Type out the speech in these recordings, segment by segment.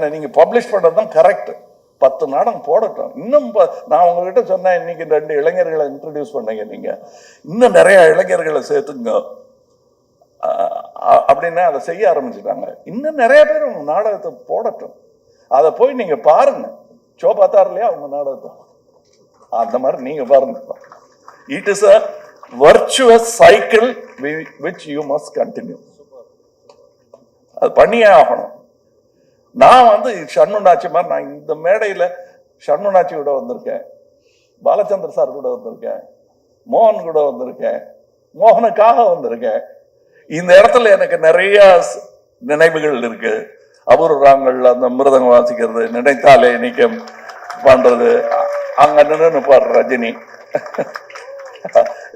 என்ன பப்ளிஷ் பண்ணுறது தான் கரெக்ட் பத்து நாடகம் போடட்டும். இன்னும் ப- நான் உங்ககிட்ட சொன்னேன் இன்னைக்கு ரெண்டு இளைஞர்களை இன்ட்ரடியூஸ் பண்ணீங்க நீங்க. இன்னும் நிறைய இளைஞர்களை சேர்த்துங்க. அப்படின்னு அதை செய்ய ஆரம்பிச்சுட்டாங்க. இன்னும் நிறைய பேர் உங்க நாடகத்தை போடட்டும். அதை போய் நீங்கள் பாருங்க. ஷோ பார்த்தார் இல்லையா உங்க நாடகத்தை? அந்த மாதிரி நீங்க பாருங்க. It is a virtuous cycle which you must continue அது பண்ணியே ஆகணும். நான் வந்து ஷண்முனாச்சி மாதிரி நான் இந்த மேடையில் ஷண்முனாச்சி கூட வந்திருக்கேன். பாலச்சந்திர சார் கூட வந்திருக்கேன். மோகன் கூட வந்திருக்கேன். மோகனுக்காக வந்திருக்கேன். இந்த இடத்துல எனக்கு நிறைய ஸ்- நினைவுகள் இருக்கு. அபூர்வங்கள் அந்த மிருதங்க வாசிக்கிறது நினைத்தாலே நிக்கம் பண்றது அங்கே அங்க நின்று பாடுற ரஜினி.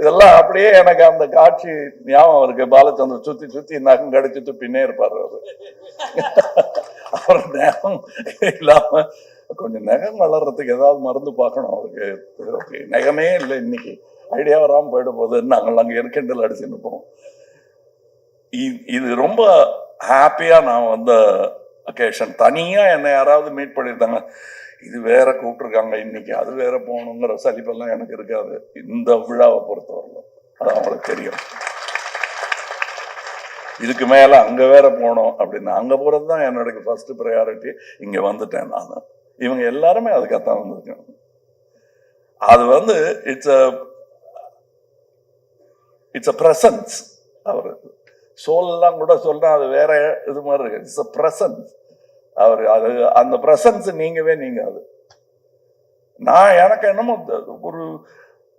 இதெல்லாம் அப்படியே எனக்கு அந்த காட்சி ஞாபகம் இருக்கு. பாலச்சந்திர சுத்தி சுத்தி நகம் கடிச்சிட்டு பின்னே இருப்பார் அவரு. அவர் நகம் இல்லாம கொஞ்சம் நகம் வளர்றதுக்கு ஏதாவது மருந்து பார்க்கணும் அவருக்கு. ஓகே நகமே இல்லை. இன்னைக்கு ஐடியா வராம போயிட போகுது. நாங்கள் அங்கே இருக்கின்றல் அடிச்சு நிற்போம் இது ரொம்ப ஹாப்பியா நான் வந்து அக்கேஷன் தனியாக என்னை யாராவது மீட் பண்ணியிருந்தாங்க இது வேற கூப்பிட்டுருக்காங்க இன்னைக்கு அது வேற போகணுங்கிற சலிப்பெல்லாம் எனக்கு இருக்காது. இந்த விழாவை பொறுத்தவரையிலும். அது அவங்களுக்கு தெரியும். இதுக்கு மேல அங்க வேற போகணும் அப்படின்னு அங்க போகிறது தான் என்னோட ஃபர்ஸ்ட் ப்ரையாரிட்டி இங்க வந்துட்டேன் நான். இவங்க எல்லாருமே அதுக்காகத்தான் வந்திருக்கேன் அது வந்து it's a it's a presence சோல்லாம் கூட சொல்கிறேன் அது வேற இது மாதிரி இருக்கு. இட்ஸ் அ ப்ரெசன்ஸ் அவர் அது அந்த ப்ரெசன்ஸ் நீங்கவே நீங்கள் அது நான் எனக்கு என்னமோ ஒரு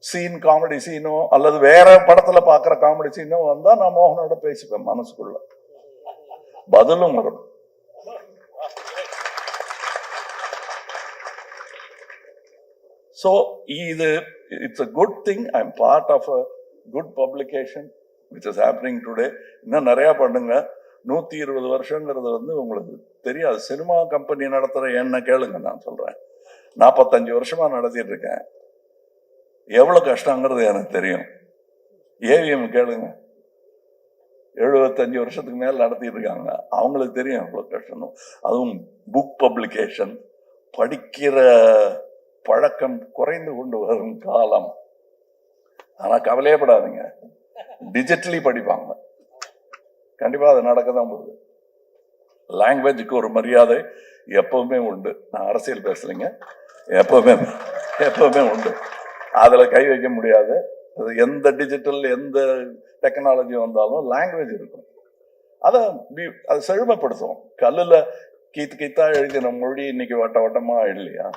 சீன் காமெடி சீனோ அல்லது வேற படத்துல பாக்குற காமெடி சீனோ வந்தா நான் மோகனோட பேசிப்பேன் மனசுக்குள்ள. பதிலும் வரும். ஸோ இது it's a good thing I am part of a good publication which is happening today இன்னும் நிறையா பண்ணுங்க. நூற்றி இருபது வருஷங்கிறது வந்து உங்களுக்கு தெரியாது. சினிமா கம்பெனி நடத்துகிற என்ன கேளுங்க நான் சொல்கிறேன் நாற்பத்தஞ்சு வருஷமா நடத்திட்டு இருக்கேன். எவ்வளோ கஷ்டங்கிறது எனக்கு தெரியும். ஏவிஎம் கேளுங்க. எழுபத்தஞ்சு வருஷத்துக்கு மேல நடத்திட்டு இருக்காங்க. அவங்களுக்கு தெரியும் எவ்வளோ கஷ்டம் அதுவும் புக் பப்ளிகேஷன் படிக்கிற பழக்கம் குறைந்து கொண்டு வரும் காலம். ஆனா கவலையப்படாதீங்க டிஜிட்டலி படிப்பாங்க. கண்டிப்பாக அது நடக்க தான் போகுது லாங்குவேஜுக்கு ஒரு மரியாதை எப்பவுமே உண்டு. நான் அரசியல் பேசலைங்க. எப்பவுமே எப்பவுமே உண்டு. அதில் கை வைக்க முடியாது. அது எந்த டிஜிட்டல் எந்த டெக்னாலஜி வந்தாலும் லாங்குவேஜ் இருக்கும். அதை அதை செழுமைப்படுத்தும் கல்லில் கீத்து கீத்தா எழுதின மொழி இன்னைக்கு வட்ட வட்டமாக இல்லையா?